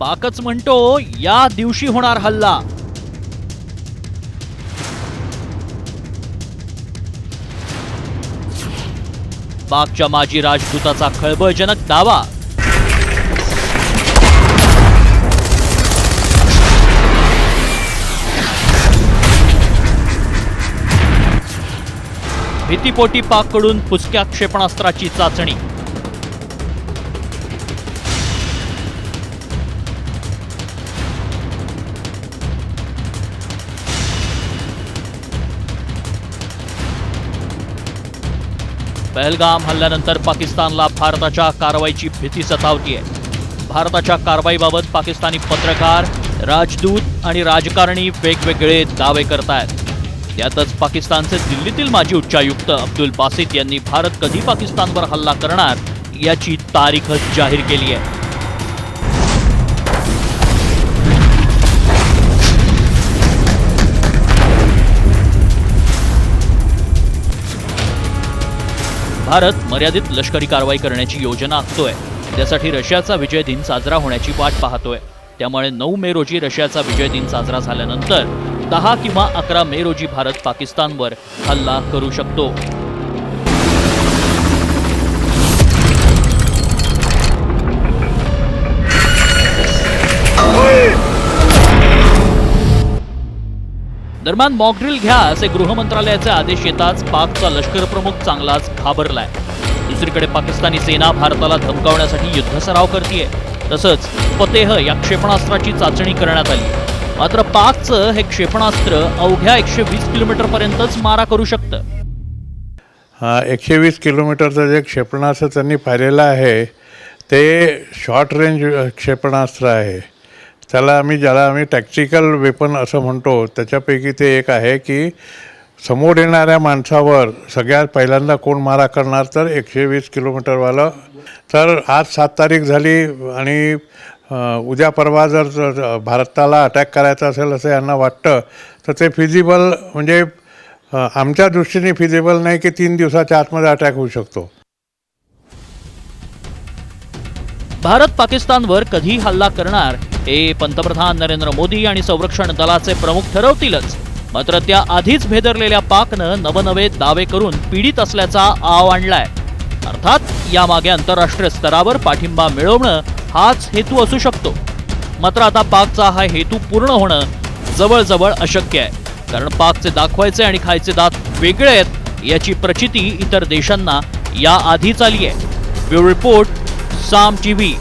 पाकच म्हणतो या दिवशी होणार हल्ला. पाकच्या माजी राजदूताचा खळबळजनक दावा. भीतीपोटी पाककडून फुसक्या क्षेपणास्त्राची चाचणी. पहलगाम हल्ल्यानंतर पाकिस्तानला भारताच्या कारवाईची भीती सतावतीये. भारताच्या कारवाईबाबत पाकिस्तानी पत्रकार राजदूत आणि राजकारणी वेगवेगळे दावे करतायत. त्यातच पाकिस्तानचे दिल्लीतील माजी उच्चायुक्त अब्दुल बासित यांनी भारत कधी पाकिस्तानवर हल्ला करणार याची तारीखच जाहीर केली आहे भारत मर्यादित लष्करी कारवाई करण्याची योजना आखतोय त्यासाठी रशियाचा विजय दिन साजरा होण्याची वाट पाहतोय. त्यामुळे नऊ मे रोजी रशियाचा विजय दिन साजरा झाल्यानंतर दहा किंवा अकरा मे रोजी भारत पाकिस्तानवर हल्ला करू शकतो. दरम्यान मॉकड्रिल घ्या असे गृह मंत्रालयाचे आदेश येताच पाकचा लष्कर प्रमुख चांगलाच घाबरलाय. दुसरीकडे पाकिस्तानी सेना भारताला धमकावण्यासाठी युद्ध सराव करतीये. तसंच फतेह या क्षेपणास्त्राची चाचणी करण्यात आली. मात्र पाकचं हे क्षेपणास्त्र अवघ्या एकशे वीस किलोमीटर पर्यंतच मारा करू शकतं. एकशे वीस किलोमीटरचं जे क्षेपणास्त्र त्यांनी पाहिलेलं आहे ते शॉर्ट रेंज क्षेपणास्त्र आहे. त्याला आम्ही ज्याला आम्ही टॅक्टिकल वेपन असं म्हणतो त्याच्यापैकी ते एक आहे की समोर येणाऱ्या माणसावर सगळ्यात पहिल्यांदा कोण मारा करणार तर एकशे वीस किलोमीटरवालं. तर आज सात तारीख झाली आणि उद्या परवा जर भारताला अटॅक करायचा असेल असं यांना वाटतं तर ते फिजिबल म्हणजे आमच्या दृष्टीने फिजिबल नाही की तीन दिवसाच्या आतमध्ये अटॅक होऊ शकतो. भारत पाकिस्तानवर कधी हल्ला करणार हे पंतप्रधान नरेंद्र मोदी आणि संरक्षण दलाचे प्रमुख ठरवतीलच. मात्र त्या आधीच भेदरलेल्या पाकनं नवनवे दावे करून पीडित असल्याचा आव आणलाय. अर्थात यामागे आंतरराष्ट्रीय स्तरावर पाठिंबा मिळवणं हाच हेतू असू शकतो. मात्र आता पाकचा हा हेतू पूर्ण होणं जवळजवळ अशक्य आहे. कारण पाकचे दाखवायचे आणि खायचे दात वेगळे आहेत याची प्रचिती इतर देशांना या आधीच आली आहे. Bureau report Saam TV.